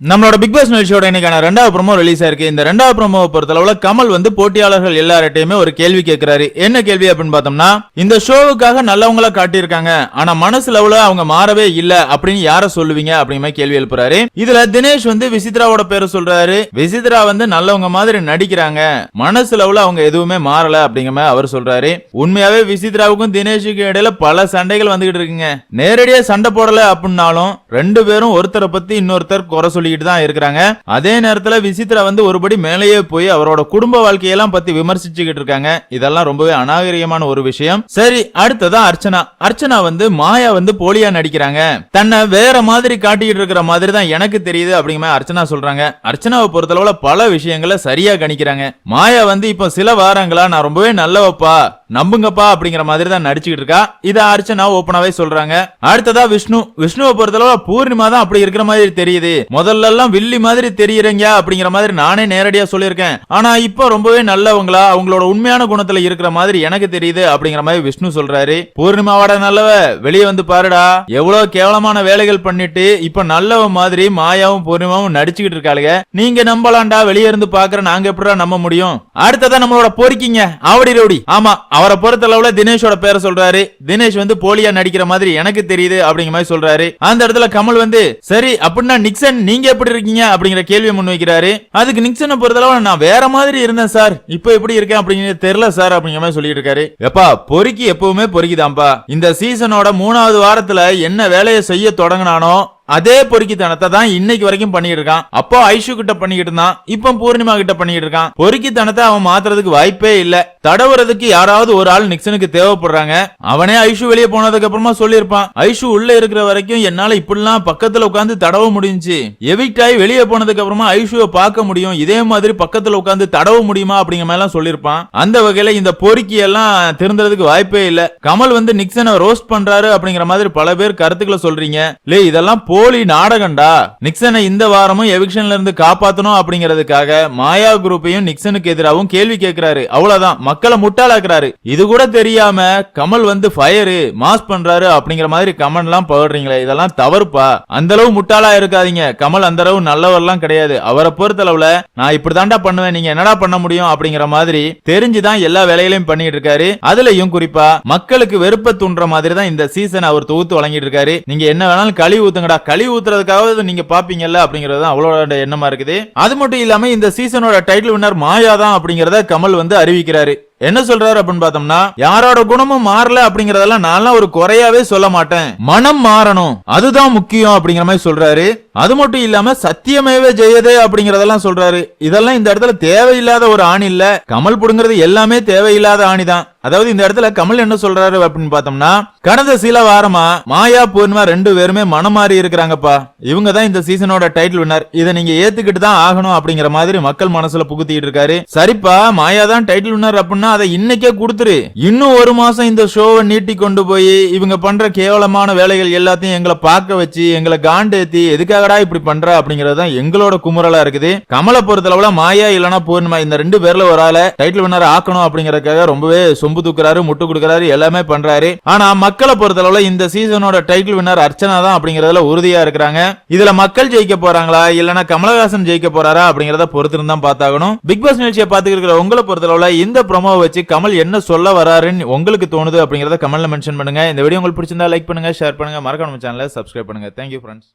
நம்மளோட big pass நிகழ்ச்சியோட இன்னைக்கான ரெண்டாவது ப்ரோமோ ரிலீஸ் ஆயிருக்கு இந்த ரெண்டாவது ப்ரோமோவை பொறுத்தளவுல கமல் வந்து போட்டியாளர்கள் எல்லார்ட்டையுமே ஒரு கேள்வி கேட்கிறாரு. என்ன கேள்வி அப்படின்னு பார்த்தோம்னா இந்த ஷோவுக்காக நல்லவங்களா காட்டியிருக்காங்க. ஆனா மனசு லெவல அவங்க மாறவே இல்ல அப்படின்னு யார சொல்லுவீங்க அப்படிங்கிற கேள்வி எழுப்புறாரு. இதுல தினேஷ் வந்து விசித்ராவோட பேரை சொல்றாரு. விசித்ரா வந்து நல்லவங்க மாதிரி நடிக்கிறாங்க. மனசு லெவல அவங்க எதுவுமே மாறல அப்படிங்கிற மாதிரி அவர் சொல்றாரு. உண்மையாவே விசித்ராவுக்கும் தினேஷுக்கும் இடையில பல சண்டைகள் வந்துகிட்டு இருக்குங்க. நேரடியா சண்டை போடல அப்படின்னாலும் ரெண்டு பேரும் ஒருத்தரை பத்தி இன்னொருத்தர் குறை சொல்லிக்கிட்டு தான் இருக்கிறாங்க. அதே நேரத்துல விசித்ரா வந்து ஒருபடி மேலேயே போய் அவரோட குடும்ப வாழ்க்கையெல்லாம் பத்தி விமர்சிச்சுக்கிட்டு இருக்காங்க. இதெல்லாம் ரொம்பவே அநாகரிகமான ஒரு விஷயம். சரி அடுத்ததா அர்ச்சனா. அர்ச்சனா வந்து மாயா வந்து போலியா நடிக்கிறாங்க. தன்னை வேற மாதிரி காட்டிக்கிட்டு இருக்கிற மாதிரி தான் எனக்கு தெரியுது அப்படிங்கிற மாதிரி அர்ச்சனா சொல்றாங்க. அர்ச்சனாவை பொறுத்தளவுல பல விஷயங்களை சரியா கணிக்கிறாங்க. மாயா வந்து இப்போ சில வாரங்களா நான் ரொம்பவே நல்லவப்பா நம்புங்கப்பா அப்படிங்கிற மாதிரி தான் நடிச்சுக்கிட்டு இருக்கா. இத அர்ச்சனா ஓப்பனாவே சொல்றாங்க. அடுத்ததா விஷ்ணு. விஷ்ணுவை பொறுத்தளவு பூர்ணிமா தான் அப்படி இருக்கிற மாதிரி தெரியுது. முதல்ல எல்லாம் வில்லி மாதிரி தெரியுறீங்க அப்படிங்கிற மாதிரி நானே நேரடியா சொல்லியிருக்கேன். ஆனா இப்போ ரொம்பவே நல்லவங்களா அவங்களோட உண்மையான குணத்துல இருக்கிற மாதிரி எனக்கு தெரியுது அப்படிங்கிற மாதிரி விஷ்ணு சொல்றாரு. பூர்ணிமாவோட நல்லவ வெளியே வந்து பாருடா. எவ்வளவு கேவலமான வேலைகள் பண்ணிட்டு இப்ப நல்லவ மாதிரி மாயாவும் பூர்ணிமாவும் நடிச்சுக்கிட்டு இருக்காளுங்க. நீங்க நம்பலாம்டா வெளியே இருந்து பாக்குற நாங்க எப்படிடா நம்ப முடியும்? அடுத்ததா நம்மளோட பொறுக்கிங்க. ஆவடி ரவுடி. ஆமா அவரை பொறுத்தளவுல தினேஷோட பேரை சொல்றாரு. தினேஷ் வந்து போலியா நடிக்கிற மாதிரி எனக்கு தெரியுது அப்படிங்கிற மாதிரி சொல்றாரு. அந்த இடத்துல கமல் வந்து சரி அப்படின்னா நிக்சன் நீங்க எப்படி இருக்கீங்க? அப்படிங்கிற கேள்வியை முன்வைக்கிறாரு அதுக்கு நிக்சனை பொறுத்தளவு நான் வேற மாதிரி இருந்தேன் சார். இப்போ எப்படி இருக்கேன் அப்படிங்கிறது தெரியல சார் அப்படிங்கிற மாதிரி சொல்லிட்டு இருக்காரு. எப்பா பொறுக்கி எப்பவுமே பொறுக்கிதான்ப்பா. இந்த சீசனோட மூணாவது வாரத்துல என்ன வேலையை செய்ய தொடங்கினானோ அதே பொறுக்கித்தனத்தை தான் இன்னைக்கு வரைக்கும் பண்ணிட்டு இருக்கான். அப்போ ஐஷு கிட்ட பண்ணிக்கிட்டு இருந்தான். இப்போ பூர்ணிமா கிட்ட பண்ணிட்டு இருக்கான். பொறுக்கித்தனத்தை அவன் மாத்துறதுக்கு வாய்ப்பே இல்ல. தடவுறதுக்கு யாராவது ஒரு ஆள் நிக்சனுக்கு தேவைப்படுறாங்க. அவனே ஐஷு வெளியே போனதுக்கு அப்புறமா சொல்லியிருப்பான். ஐஷு உள்ள இருக்கிற வரைக்கும் என்னால இப்படிலாம் பக்கத்துல உட்காந்து தடவ முடிஞ்சுச்சு எவிக்ட் ஆகி வெளியே போனதுக்கு அப்புறமா ஐஷுவை பார்க்க முடியும். இதே மாதிரி பக்கத்துல உட்காந்து தடவ முடியுமா அப்படிங்கிற மாதிரி எல்லாம் சொல்லியிருப்பான். அந்த வகையில இந்த பொறுக்கி எல்லாம் திருந்துறதுக்கு வாய்ப்பே இல்ல. கமல் வந்து நிக்சனை ரோஸ்ட் பண்றாரு அப்படிங்கிற மாதிரி பல பேர் கருத்துக்களை சொல்றீங்க. லே இதெல்லாம் போலி நாடகம்டா. நிக்சனை இந்த வாரமும் எவிக்ஷன்ல இருந்து காப்பாத்தணும் அப்படிங்கிறதுக்காக மாயா குரூப்பையும் நிக்சனுக்கு எதிராகவும் கேள்வி கேட்கிறாரு அவ்வளவுதான். மக்களை முட்டாளாக்குறாரு. இது கூட தெரியாம கமல் வந்து ஃபயரு மாஸ் பண்றாரு அப்படிங்கிற மாதிரி கமெண்ட் எல்லாம் போடுறீங்களே. இதெல்லாம் தவறுப்பா. அந்த அளவு முட்டாளா இருக்காதீங்க. கமல் அந்த அளவு நல்லவர்லாம் கிடையாது. அவரை பொறுத்தளவுல நான் இப்படிதான்டா பண்ணுவேன். நீங்க என்னடா பண்ண முடியும் அப்படிங்கிற மாதிரி தெரிஞ்சுதான் எல்லா வேலைகளையும் பண்ணிட்டு இருக்காரு அதுலயும் குறிப்பா மக்களுக்கு வெறுப்ப தூண்டுற மாதிரி தான் இந்த சீசன் அவர் தொகுத்து வழங்கிட்டு இருக்காரு நீங்க என்ன வேணாலும் கழிவு ஊத்துங்கடா. கழிவு ஊத்துறதுக்காக நீங்க பாப்பீங்கல்ல அப்படிங்கறது தான் அவளோட எண்ணமா இருக்குது. அது மட்டும் இல்லாம இந்த சீசனோட டைட்டில் வின்னர் மாயா தான் அப்படிங்கறத கமல் வந்து அறிவிக்கிறாரு. என்ன சொல்றாரு அப்படின்னு பார்த்தோம்னா யாரோட குணமும் மாறல அப்படிங்கறதெல்லாம் நான் ஒரு குறையாவே சொல்ல மாட்டேன். மனம் மாறணும். அதுதான் முக்கியம் அப்படிங்கிற மாதிரி சொல்றாரு. அது மட்டும் இல்லாம சத்தியமேவே ஜெயதே அப்படிங்கறதெல்லாம் சொல்றாரு. இதெல்லாம் இந்த இடத்துல தேவையில்லாத ஒரு ஆணி இல்ல. கமல் புடுங்கிறது எல்லாமே தேவையில்லாத ஆணி தான் அதாவது இந்த இடத்துல கமல் என்ன சொல்றாரு அப்படின்னு பார்த்தோம்னா கடந்த சில வாரமா மாயா பூர்ணிமா ரெண்டு பேருமே மனம் மாறி இருக்கிறாங்கப்பா. இவங்க தான் இந்த சீசனோட டைட்டில் வினர் இதை நீங்க ஏத்துக்கிட்டு தான் ஆகணும் அப்படிங்கிற மாதிரி மக்கள் மனசுல புகுத்திட்டு இருக்காரு. சரிப்பா மாயா தான் டைட்டில் வினர் அப்படின்னு அதை இன்னைக்கே கொடுத்துரு. இன்னும் ஒரு மாசம் இந்த ஷோவை நீட்டி கொண்டு போய் இவங்க பண்ற கேவலமான வேலைகள் எல்லாத்தையும் எங்களை பார்க்க வச்சு எங்களை காண்டேத்தி எதுக்காகடா இப்படி பண்ற அப்படிங்கறது தான் எங்களோட குமுறலா இருக்குது. கமலை பொறுத்தளவுல மாயா இல்லனா பூர்ணிமா இந்த ரெண்டு பேர்ல ஒரு ஆளை டைட்டில் வின்னர் ஆக்கணும் அப்படிங்கறதுக்காக ரொம்பவே சொம்பு தூக்குறாரு முட்டு கொடுக்கறாரு எல்லாமே பண்றாரு. ஆனா மக்களை பொறுத்தளவுல இந்த சீசனோட டைட்டில் வின்னர் அர்ச்சனா தான் அப்படிங்கறதுல உறுதியா இருக்கிறாங்க. இதுல மக்கள் ஜெயிக்க போறாங்களா இல்லனா கமலஹாசன் ஜெயிக்க போறாரா அப்படிங்கறத பொறுத்திருந்தான் பார்த்தாகணும். பிக் பாஸ் நிகழ்ச்சியை பார்த்துட்டு இருக்கிற உங்களை பொறுத்தளவுல இந்த ப்ரோமோ வச்சு கமல் என்ன சொல்ல வராருன்னு உங்களுக்கு தோணுது அப்படிங்கறத கமெண்ட்ல மென்ஷன் பண்ணுங்க. இந்த வீடியோ உங்களுக்கு பிடிச்சிருந்தா லைக் பண்ணுங்க ஷேர் பண்ணுங்க. மறக்காம சேனலை சப்ஸ்கிரைப் பண்ணுங்க. Thank you friends